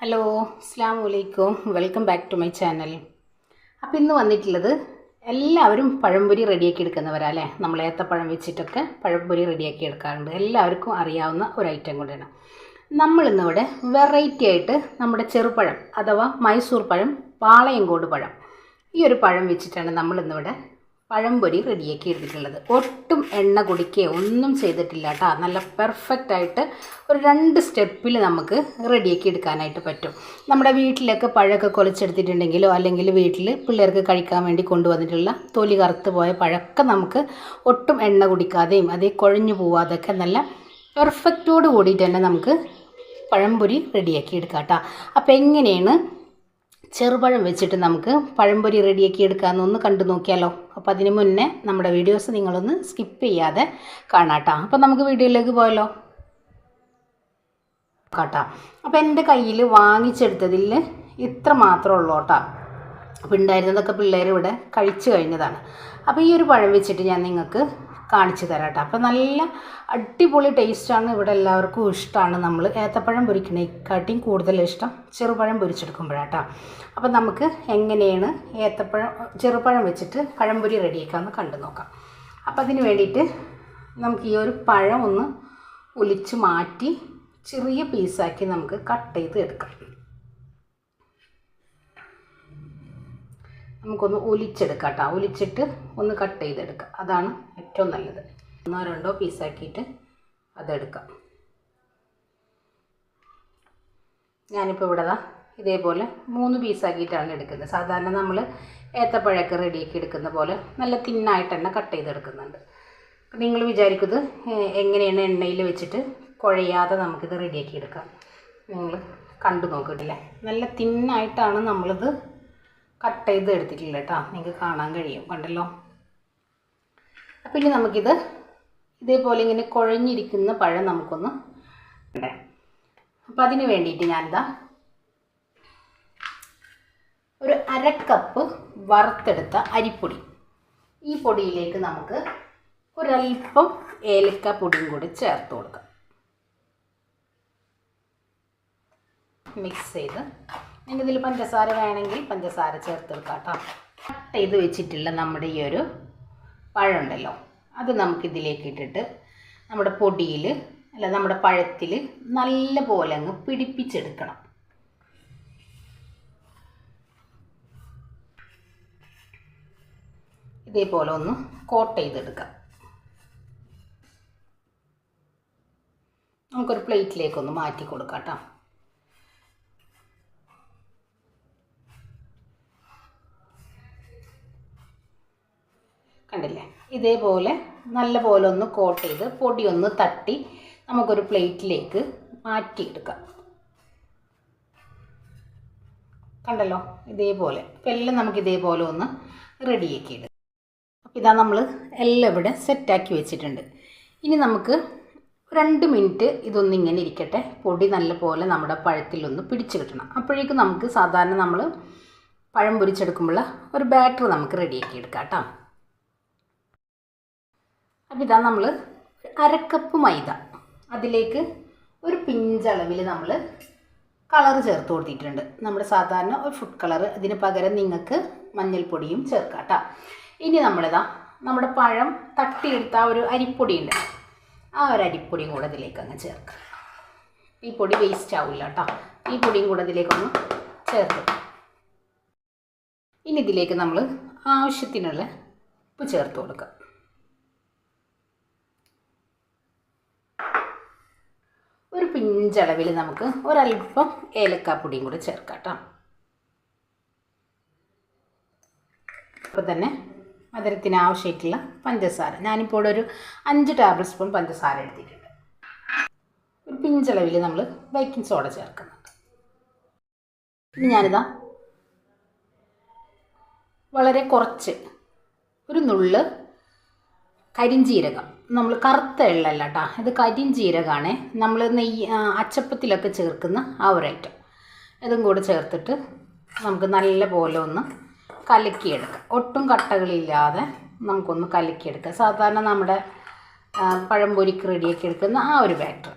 Hello അസ്സാം വലൈക്കും welcome back to my channel അപ്പോൾ ഇന്ന് വന്നിട്ടുള്ളത് എല്ലാവരും പഴംപൊരി റെഡിയാക്കി എടുക്കുന്നവരാ അല്ലേ? നമ്മൾ ഏത്തപ്പഴം വെച്ചിട്ടൊക്കെ പഴംപൊരി റെഡിയാക്കി എടുക്കാറുണ്ട്. എല്ലാവർക്കും അറിയാവുന്ന ഒരു ഐറ്റം കൂടെയാണ് നമ്മളിന്നിവിടെ വെറൈറ്റി ആയിട്ട് നമ്മുടെ ചെറുപഴം അഥവാ മൈസൂർ പഴം പാളയങ്കോട് പഴം. ഈ ഒരു പഴം വെച്ചിട്ടാണ് നമ്മളിന്നിവിടെ പഴംപൊരി റെഡിയാക്കി എടുത്തിട്ടുള്ളത്. ഒട്ടും എണ്ണ കുടിക്കുകയോ ഒന്നും ചെയ്തിട്ടില്ല കേട്ടോ നല്ല പെർഫെക്റ്റ് ആയിട്ട് ഒരു രണ്ട് സ്റ്റെപ്പിൽ നമുക്ക് റെഡിയാക്കി എടുക്കാനായിട്ട് പറ്റും. നമ്മുടെ വീട്ടിലൊക്കെ പഴമൊക്കെ കുലച്ചെടുത്തിട്ടുണ്ടെങ്കിലോ അല്ലെങ്കിൽ വീട്ടിൽ പിള്ളേർക്ക് കഴിക്കാൻ വേണ്ടി കൊണ്ടുവന്നിട്ടുള്ള തൊലി കറുത്ത് പോയ പഴമൊക്കെ നമുക്ക് ഒട്ടും എണ്ണ കുടിക്കാതെയും അതേ കുഴഞ്ഞു പോവാതൊക്കെ നല്ല പെർഫെക്റ്റോട് കൂടിയിട്ട് തന്നെ നമുക്ക് പഴംപൊരി റെഡിയാക്കി എടുക്കാം കേട്ടോ അപ്പോൾ എങ്ങനെയാണ് ചെറുപഴം വെച്ചിട്ട് നമുക്ക് പഴംപൊരി റെഡിയാക്കി എടുക്കാമെന്ന് ഒന്ന് കണ്ടു നോക്കിയാലോ. അപ്പോൾ അതിന് മുന്നേ നമ്മുടെ വീഡിയോസ് നിങ്ങളൊന്ന് സ്കിപ്പ് ചെയ്യാതെ കാണാട്ടോ. അപ്പോൾ നമുക്ക് വീഡിയോയിലേക്ക് പോയാലോ? കേട്ടോ. അപ്പോൾ എന്റെ കയ്യിൽ വാങ്ങിച്ചെടുത്തതിൽ ഇത്ര മാത്രമേ ഉള്ളൂ കേട്ടോ. അപ്പോൾ ഉണ്ടായിരുന്നതൊക്കെ പിള്ളേർ ഇവിടെ കഴിച്ചു കഴിഞ്ഞതാണ്. അപ്പോൾ ഈ ഒരു പഴം വെച്ചിട്ട് ഞാൻ നിങ്ങൾക്ക് കാണിച്ചു തരാം കേട്ടോ അപ്പോൾ നല്ല അടിപൊളി ടേസ്റ്റാണ് ഇവിടെ എല്ലാവർക്കും ഇഷ്ടമാണ് നമ്മൾ. ഏത്തപ്പഴം പൊരിക്കണേക്കാട്ടിയും കൂടുതൽ ഇഷ്ടം ചെറുപഴം പൊരിച്ചെടുക്കുമ്പോഴാട്ടോ. അപ്പോൾ നമുക്ക് എങ്ങനെയാണ് ഏത്തപ്പഴം ചെറുപഴം വെച്ചിട്ട് പഴംപൊരി റെഡിയാക്കാമെന്ന് കണ്ടു നോക്കാം. അപ്പോൾ അതിന് വേണ്ടിയിട്ട് നമുക്ക് ഈ ഒരു പഴം ഒന്ന് ഒലിച്ച് മാറ്റി ചെറിയ പീസാക്കി നമുക്ക് കട്ട് ചെയ്ത് എടുക്കാം. നമുക്കൊന്ന് ഒലിച്ചെടുക്കാം കേട്ടോ ഒലിച്ചിട്ട് ഒന്ന് കട്ട് ചെയ്തെടുക്കാം. അതാണ് ഏറ്റവും നല്ലത്. ഒന്നോ രണ്ടോ പീസാക്കിയിട്ട് അതെടുക്കാം. ഞാനിപ്പോൾ ഇവിടെ ഇതേപോലെ മൂന്ന് പീസാക്കിയിട്ടാണ് എടുക്കുന്നത്. സാധാരണ നമ്മൾ ഏത്തപ്പഴമൊക്കെ റെഡിയാക്കി എടുക്കുന്ന പോലെ നല്ല തിന്നായിട്ട് തന്നെ കട്ട് ചെയ്തെടുക്കുന്നുണ്ട്. നിങ്ങൾ വിചാരിക്കുന്നത് എങ്ങനെയാണ് എണ്ണയിൽ വെച്ചിട്ട് കുഴയാതെ നമുക്കിത് റെഡിയാക്കി എടുക്കാം. നിങ്ങൾ കണ്ടു നോക്കിയിട്ടില്ലേ നല്ല തിന്നായിട്ടാണ് നമ്മളിത് കട്ട് ചെയ്ത് എടുത്തിട്ടില്ല കേട്ടോ നിങ്ങൾക്ക് കാണാൻ കഴിയും. കണ്ടല്ലോ? അപ്പം ഇനി നമുക്കിത് ഇതേപോലെ ഇങ്ങനെ കുഴഞ്ഞിരിക്കുന്ന പഴം നമുക്കൊന്ന് ഉണ്ടേ അപ്പം അതിന് വേണ്ടിയിട്ട് ഞാനിതാ ഒരു അര കപ്പ് വറുത്തെടുത്ത അരിപ്പൊടി. ഈ പൊടിയിലേക്ക് നമുക്ക് ഒരല്പം ഏലക്ക പൊടിയും കൂടി ചേർത്ത് കൊടുക്കാം. മിക്സ് ചെയ്ത് നിങ്ങൾക്ക് ഇതിൽ പഞ്ചസാര വേണമെങ്കിൽ പഞ്ചസാര ചേർത്ത് വെക്കാം കേട്ടോ. കട്ട് ചെയ്ത് വെച്ചിട്ടുള്ള നമ്മുടെ ഈ ഒരു പഴമുണ്ടല്ലോ അത് നമുക്കിതിലേക്ക് ഇട്ടിട്ട് നമ്മുടെ പൊടിയിൽ അല്ല നമ്മുടെ പഴത്തിൽ നല്ല പോലെ അങ്ങ് പിടിപ്പിച്ചെടുക്കണം. ഇതേപോലെ ഒന്ന് കോട്ട് ചെയ്തെടുക്കാം. നമുക്കൊരു പ്ലേറ്റിലേക്കൊന്ന് മാറ്റി കൊടുക്കാം കേട്ടോ കണ്ടില്ലേ ഇതേപോലെ നല്ല പോലെ ഒന്ന് കോട്ട് ചെയ്ത് പൊടി ഒന്ന് തട്ടി നമുക്കൊരു പ്ലേറ്റിലേക്ക് മാറ്റിയെടുക്കാം. കണ്ടല്ലോ? ഇതേപോലെ. അപ്പം എല്ലാം നമുക്ക് ഇതേപോലെ ഒന്ന് റെഡിയാക്കി എടുക്കാം. അപ്പോൾ ഇതാ നമ്മൾ എല്ലാം ഇവിടെ സെറ്റാക്കി വെച്ചിട്ടുണ്ട്. ഇനി നമുക്ക് രണ്ട് മിനിറ്റ് ഇതൊന്നിങ്ങനെ ഇരിക്കട്ടെ. പൊടി നല്ല പോലെ നമ്മുടെ പഴത്തിലൊന്ന് പിടിച്ച് കിട്ടണം. അപ്പോഴേക്കും നമുക്ക് സാധാരണ നമ്മൾ പഴം പൊരിച്ചെടുക്കുമ്പോൾ ഒരു ബാറ്റർ നമുക്ക് റെഡിയാക്കി എടുക്കാം കേട്ടോ. അപ്പോൾ ഇതാ നമ്മൾ അരക്കപ്പ് മൈദ. അതിലേക്ക് ഒരു പിഞ്ചളവിൽ നമ്മൾ കളർ ചേർത്ത് കൊടുത്തിട്ടുണ്ട്. നമ്മുടെ സാധാരണ ഒരു ഫുഡ് കളർ അതിന് പകരം നിങ്ങൾക്ക് മഞ്ഞൾപ്പൊടിയും ചേർക്കാം കേട്ടോ ഇനി നമ്മളിതാ നമ്മുടെ പഴം തട്ടിയെടുത്ത ആ ഒരു അരിപ്പൊടി ഉണ്ട്. ആ ഒരു അരിപ്പൊടിയും കൂടെ ഇതിലേക്ക് അങ്ങ് ചേർക്കുക ഈ പൊടി വേസ്റ്റ് ആവില്ല കേട്ടോ ഈ പൊടിയും കൂടെ ഇതിലേക്കൊന്ന് ചേർത്ത്. ഇനി ഇതിലേക്ക് നമ്മൾ ആവശ്യത്തിനുള്ള ഉപ്പ് ചേർത്ത് കൊടുക്കുക ഒരു പിഞ്ചളവിൽ നമുക്ക് ഒരല്പം ഏലക്കാപ്പൊടിയും കൂടി ചേർക്കാം കേട്ടോ അപ്പോൾ തന്നെ മധുരത്തിന് ആവശ്യമായിട്ടുള്ള പഞ്ചസാര. ഞാനിപ്പോൾ ഒരു അഞ്ച് ടേബിൾ സ്പൂൺ പഞ്ചസാര എടുത്തിട്ടുണ്ട്. ഒരു പിഞ്ചളവിൽ നമ്മൾ ബേക്കിംഗ് സോഡ ചേർക്കുന്നുണ്ട്. ഇനി ഞാനിതാ വളരെ കുറച്ച് ഒരു നുള്ള് കരിഞ്ജീരകം നമ്മൾ കറുത്ത എള്ളല്ല കേട്ടോ ഇത് കരിഞ്ജീരകമാണ് നമ്മൾ നെയ്യ് അച്ചപ്പത്തിലൊക്കെ ചേർക്കുന്ന ആ ഒരു ഐറ്റം. ഇതും കൂടെ ചേർത്തിട്ട് നമുക്ക് നല്ല പോലെ ഒന്ന് കലക്കിയെടുക്കാം. ഒട്ടും കട്ടകളില്ലാതെ നമുക്കൊന്ന് കലക്കിയെടുക്കാം. സാധാരണ നമ്മുടെ പഴംപൊരിക്ക് റെഡിയാക്കി എടുക്കുന്ന ആ ഒരു ബാറ്റർ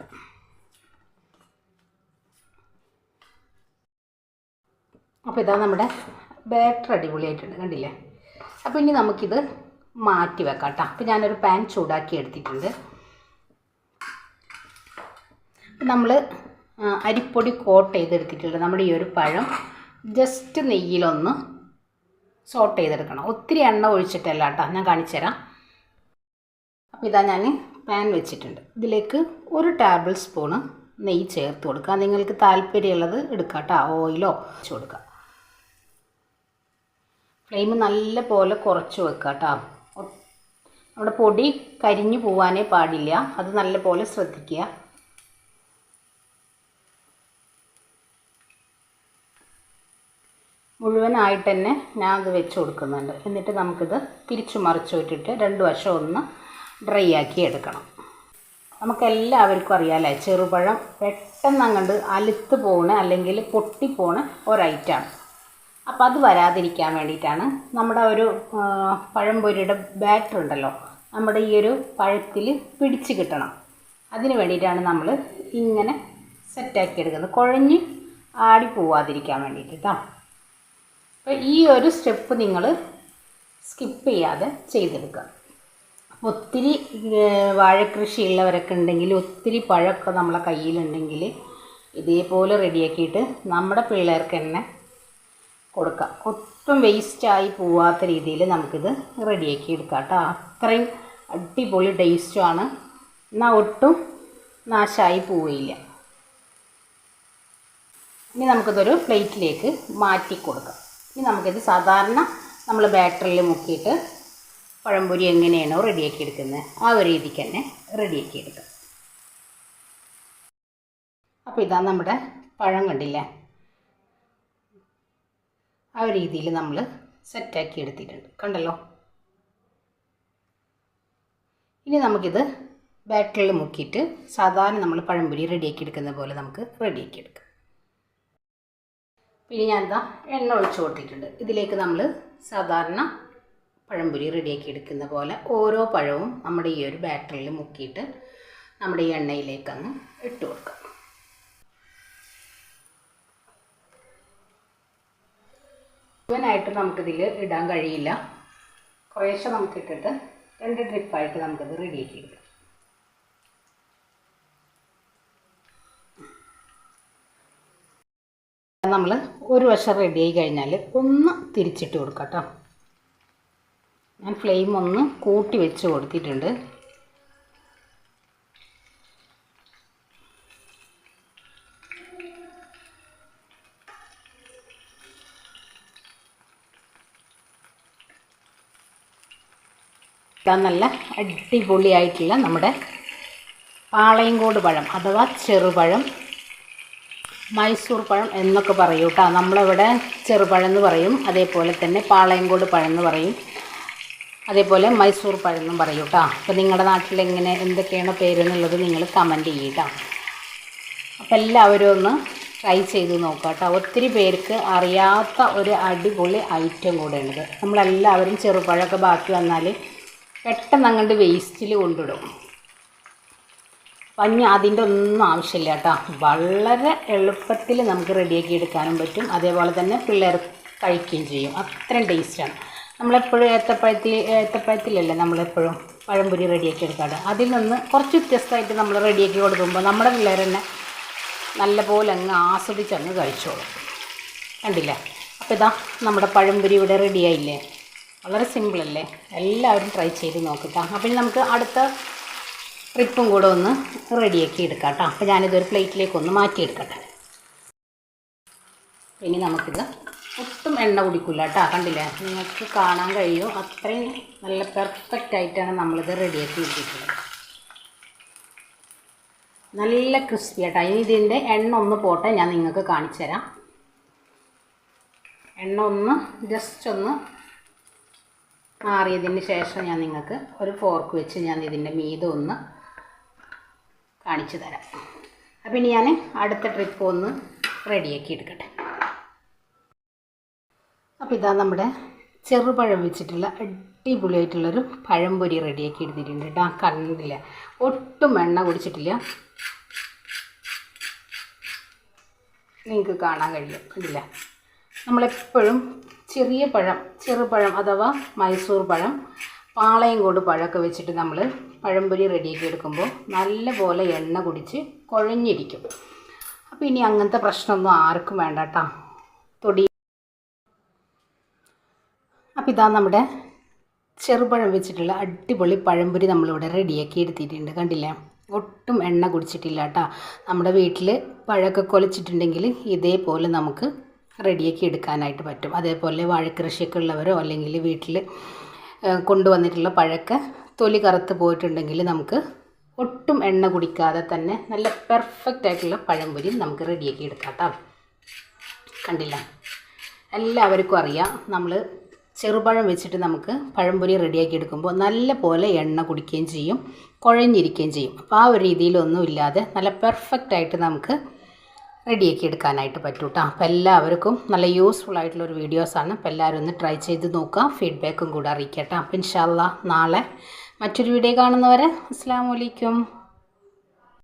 അപ്പോൾ ഇതാ നമ്മുടെ ബാറ്റർ അടിപൊളിയായിട്ടുണ്ട്. കണ്ടില്ലേ? അപ്പോൾ ഇനി നമുക്കിത് മാറ്റി വെക്കാം കേട്ടോ അപ്പോൾ ഞാനൊരു പാൻ ചൂടാക്കി എടുത്തിട്ടുണ്ട്. നമ്മൾ അരിപ്പൊടി കോട്ട് ചെയ്തെടുത്തിട്ടുണ്ട്. നമ്മുടെ ഈ ഒരു പഴം ജസ്റ്റ് നെയ്യിലൊന്ന് സോട്ട് ചെയ്തെടുക്കണം. ഒത്തിരി എണ്ണ ഒഴിച്ചിട്ടല്ല കേട്ടോ ഞാൻ കാണിച്ചു തരാം. അപ്പോൾ ഇതാ ഞാൻ പാൻ വെച്ചിട്ടുണ്ട്. ഇതിലേക്ക് ഒരു ടേബിൾ സ്പൂണ് നെയ്യ് ചേർത്ത് കൊടുക്കുക നിങ്ങൾക്ക് താല്പര്യമുള്ളത് എടുക്കുക കേട്ടോ ഓയിലോ വെച്ച് കൊടുക്കുക ഫ്ലെയിം നല്ല പോലെ കുറച്ച് വെക്കുക കേട്ടോ നമ്മുടെ പൊടി കരിഞ്ഞു പോവാനേ പാടില്ല. അത് നല്ല പോലെ ശ്രദ്ധിക്കുക. മുഴുവനായിട്ട് തന്നെ ഞാൻ അത് വെച്ച് കൊടുക്കുന്നുണ്ട്. എന്നിട്ട് നമുക്കിത് തിരിച്ചു മറിച്ചു വിട്ടിട്ട് രണ്ട് വശം ഒന്ന് ഡ്രൈ ആക്കി എടുക്കണം. നമുക്കെല്ലാവർക്കും അറിയാമല്ലേ ചെറുപഴം പെട്ടെന്ന് അങ്ങോട്ട് അലുത്ത് പോണ അല്ലെങ്കിൽ പൊട്ടിപ്പോണ ഒരൈറ്റാണ് അപ്പോൾ അത് വരാതിരിക്കാൻ വേണ്ടിയിട്ടാണ് നമ്മുടെ ഒരു പഴംപൊരിയുടെ ബാറ്റർ ഉണ്ടല്ലോ. നമ്മുടെ ഈ ഒരു പഴത്തിൽ പിടിച്ച് കിട്ടണം. അതിന് വേണ്ടിയിട്ടാണ് നമ്മൾ ഇങ്ങനെ സെറ്റാക്കി എടുക്കുന്നത്. കുഴഞ്ഞ് ആടി പോവാതിരിക്കാൻ വേണ്ടിയിട്ട് കേട്ടോ അപ്പോൾ ഈ ഒരു സ്റ്റെപ്പ് നിങ്ങൾ സ്കിപ്പ് ചെയ്യാതെ ചെയ്തെടുക്കുക. ഒത്തിരി വാഴക്കൃഷി ഉള്ളവരൊക്കെ ഉണ്ടെങ്കിൽ ഒത്തിരി പഴമൊക്കെ നമ്മളെ കയ്യിലുണ്ടെങ്കിൽ ഇതേപോലെ റെഡിയാക്കിയിട്ട് നമ്മുടെ പിള്ളേർക്ക് തന്നെ കൊടുക്കാം. ഒട്ടും വേസ്റ്റായി പോവാത്ത രീതിയിൽ നമുക്കിത് റെഡിയാക്കി എടുക്കാം കേട്ടോ അത്രയും അടിപൊളി ടേസ്റ്റുമാണ് എന്നാൽ ഒട്ടും നാശമായി പോവുകയില്ല. ഇനി നമുക്കിതൊരു പ്ലേറ്റിലേക്ക് മാറ്റി കൊടുക്കാം. ഇനി നമുക്കിത് സാധാരണ നമ്മൾ ബാറ്ററിൽ മുക്കിയിട്ട് പഴംപൊരി എങ്ങനെയാണോ റെഡിയാക്കി എടുക്കുന്നത് ആ ഒരു രീതിക്ക് തന്നെ റെഡിയാക്കി എടുക്കാം. അപ്പോൾ ഇതാ നമ്മുടെ പഴം കണ്ടില്ലേ? ആ രീതിയിൽ നമ്മൾ സെറ്റാക്കി എടുത്തിട്ടുണ്ട്. കണ്ടല്ലോ? ഇനി നമുക്കിത് ബാറ്ററിൽ മുക്കിയിട്ട് സാധാരണ നമ്മൾ പഴംപൊരി റെഡിയാക്കി എടുക്കുന്ന പോലെ നമുക്ക് റെഡിയാക്കി എടുക്കാം. പിന്നെ ഞാനിതാ എണ്ണ ഒഴിച്ച് കൊടുത്തിട്ടുണ്ട്. ഇതിലേക്ക് നമ്മൾ സാധാരണ പഴംപൊരി റെഡിയാക്കി എടുക്കുന്ന പോലെ ഓരോ പഴവും നമ്മുടെ ഈ ഒരു ബാറ്ററിൽ മുക്കിയിട്ട് നമ്മുടെ ഈ എണ്ണയിലേക്ക് അങ്ങ് ഇട്ട് കൊടുക്കാം. മുഴുവനായിട്ട് നമുക്കിതിൽ ഇടാൻ കഴിയില്ല. കുറേശ്ശെ നമുക്ക് ഇട്ടിട്ട് രണ്ട് ട്രിപ്പായിട്ട് നമുക്കിത് റെഡിയാക്കി എടുക്കാം. നമ്മൾ ഒരു വശം റെഡിയായി കഴിഞ്ഞാൽ ഒന്ന് തിരിച്ചിട്ട് കൊടുക്കാം കേട്ടോ. ഞാൻ ഫ്ലെയിം ഒന്ന് കൂട്ടി വെച്ച് കൊടുത്തിട്ടുണ്ട്. ഇതാ നല്ല അടിപൊളിയായിട്ടുള്ള നമ്മുടെ പാളയങ്കോട് പഴം അഥവാ ചെറുപഴം മൈസൂർ പഴം എന്നൊക്കെ പറയും കേട്ടോ. നമ്മളിവിടെ ചെറുപഴം എന്ന് പറയും. അതേപോലെ തന്നെ പാളയങ്കോട് പഴം എന്ന് പറയും. അതേപോലെ മൈസൂർ പഴം എന്നും പറയും കേട്ടോ. അപ്പോൾ നിങ്ങളുടെ നാട്ടിൽ എങ്ങനെ എന്തൊക്കെയാണ് പേര് എന്നുള്ളത് നിങ്ങൾ കമന്റ് ചെയ്യുക. കേട്ടോ അപ്പോൾ എല്ലാവരും ഒന്ന് ട്രൈ ചെയ്ത് നോക്കുക കേട്ടോ. ഒത്തിരി പേർക്ക് അറിയാത്ത ഒരു അടിപൊളി ഐറ്റം കൂടെയാണിത്. നമ്മളെല്ലാവരും ചെറുപഴമൊക്കെ ബാക്കി വന്നാൽ പെട്ടെന്ന് അങ്ങോട്ട് വേസ്റ്റിൽ കൊണ്ടിടും പഞ്ഞ അതിന്റെ ഒന്നും ആവശ്യമില്ല കേട്ടോ. വളരെ എളുപ്പത്തിൽ നമുക്ക് റെഡിയാക്കി എടുക്കാനും പറ്റും. അതേപോലെ തന്നെ പിള്ളേർ കഴിക്കുകയും ചെയ്യും. അത്രയും ടേസ്റ്റാണ് നമ്മളെപ്പോഴും ഏത്തപ്പഴത്തിൽ ഏത്തപ്പഴത്തിലല്ലേ നമ്മളെപ്പോഴും പഴംപൊരി റെഡിയാക്കി എടുക്കാറ്? അതിൽ നിന്ന് കുറച്ച് വ്യത്യസ്തമായിട്ട് നമ്മൾ റെഡിയാക്കി കൊടുക്കുമ്പോൾ നമ്മുടെ പിള്ളേർ തന്നെ നല്ലപോലെ അങ്ങ് ആസ്വദിച്ച് അങ്ങ് കഴിച്ചോളും. കണ്ടില്ലേ? അപ്പോൾ ഇതാ നമ്മുടെ പഴംപൊരി ഇവിടെ റെഡിയായില്ലേ വളരെ സിമ്പിളല്ലേ എല്ലാവരും ട്രൈ ചെയ്ത് നോക്കുക അപ്പോൾ നമുക്ക് അടുത്ത ട്രിപ്പും കൂടെ ഒന്ന് റെഡിയാക്കി എടുക്കാം കേട്ടോ അപ്പോൾ ഞാനിതൊരു പ്ലേറ്റിലേക്ക് ഒന്ന് മാറ്റിയെടുക്കട്ടെ. ഇനി നമുക്കിത് ഒട്ടും എണ്ണ കുടിക്കില്ല കേട്ടോ കണ്ടില്ലേ? നിങ്ങൾക്ക് കാണാൻ കഴിയും. അത്രയും നല്ല പെർഫെക്റ്റ് ആയിട്ടാണ് നമ്മളിത് റെഡിയാക്കി എടുത്തിട്ടുള്ളത്. നല്ല ക്രിസ്പി ആട്ടോ ഇനി ഇതിന്റെ എണ്ണ ഒന്ന് പോട്ടെ. ഞാൻ നിങ്ങൾക്ക് കാണിച്ചു തരാം എണ്ണ ഒന്ന് ജസ്റ്റ് ഒന്ന് മാറിയതിന് ശേഷം ഞാൻ നിങ്ങൾക്ക് ഒരു ഫോർക്ക് വെച്ച് ഞാൻ ഇതിന്റെ മീത ഒന്ന് കാണിച്ചു തരാം. അപ്പം ഇനി ഞാൻ അടുത്ത ട്രിപ്പ് ഒന്ന് റെഡിയാക്കി എടുക്കട്ടെ. അപ്പോൾ ഇതാ നമ്മുടെ ചെറുപഴം വെച്ചിട്ടുള്ള അടിപൊളിയായിട്ടുള്ളൊരു പഴംപൊരി റെഡിയാക്കി എടുത്തിട്ടുണ്ട് കേട്ടോ. ആ കണ്ടില്ല ഒട്ടും എണ്ണ കുടിച്ചിട്ടില്ല. നിങ്ങൾക്ക് കാണാൻ കഴിയും. കണ്ടില്ല? നമ്മളെപ്പോഴും ചെറിയ പഴം ചെറുപഴം അഥവാ മൈസൂർ പഴം പാളയം കൊണ്ട് പഴമൊക്കെ വെച്ചിട്ട് നമ്മൾ പഴംപൊരി റെഡിയാക്കി എടുക്കുമ്പോൾ നല്ലപോലെ എണ്ണ കുടിച്ച് കുഴഞ്ഞിരിക്കും. അപ്പോൾ ഇനി അങ്ങനത്തെ പ്രശ്നമൊന്നും ആർക്കും വേണ്ട കേട്ടോ തൊടി. അപ്പോൾ ഇതാ നമ്മുടെ ചെറുപഴം വെച്ചിട്ടുള്ള അടിപൊളി പഴംപൊരി നമ്മളിവിടെ റെഡിയാക്കി എടുത്തിട്ടുണ്ട്. കണ്ടില്ലേ? ഒട്ടും എണ്ണ കുടിച്ചിട്ടില്ല കേട്ടോ നമ്മുടെ വീട്ടിൽ പഴമൊക്കെ കൊലച്ചിട്ടുണ്ടെങ്കിൽ ഇതേപോലെ നമുക്ക് റെഡിയാക്കി എടുക്കാനായിട്ട് പറ്റും. അതേപോലെ വാഴക്കൃഷിയൊക്കെ ഉള്ളവരോ അല്ലെങ്കിൽ വീട്ടിൽ കൊണ്ടുവന്നിട്ടുള്ള പഴക്ക തൊലി കറുത്ത് പോയിട്ടുണ്ടെങ്കിൽ നമുക്ക് ഒട്ടും എണ്ണ കുടിക്കാതെ തന്നെ നല്ല പെർഫെക്റ്റ് ആയിട്ടുള്ള പഴംപൊരി നമുക്ക് റെഡിയാക്കി എടുക്കാം കേട്ടോ കണ്ടില്ല? എല്ലാവർക്കും അറിയാം. നമ്മൾ ചെറുപഴം വെച്ചിട്ട് നമുക്ക് പഴംപൊരി റെഡിയാക്കി എടുക്കുമ്പോൾ നല്ല പോലെ എണ്ണ കുടിക്കുകയും ചെയ്യും കുഴഞ്ഞിരിക്കുകയും ചെയ്യും. അപ്പോൾ ആ ഒരു രീതിയിലൊന്നും ഇല്ലാതെ നല്ല പെർഫെക്റ്റായിട്ട് നമുക്ക് റെഡിയാക്കി എടുക്കാനായിട്ട് പറ്റും കേട്ടോ അപ്പോൾ എല്ലാവർക്കും നല്ല യൂസ്ഫുൾ ആയിട്ടുള്ള ഒരു വീഡിയോസാണ് അപ്പോൾ എല്ലാവരും ഒന്ന് ട്രൈ ചെയ്ത് നോക്കുക. ഫീഡ്ബാക്കും കൂടെ അറിയിക്കട്ടെ. അപ്പോൾ ഇൻഷാല്ല നാളെ മറ്റൊരു വീഡിയോ കാണുന്നവരെ അസ്സാം വലൈക്കും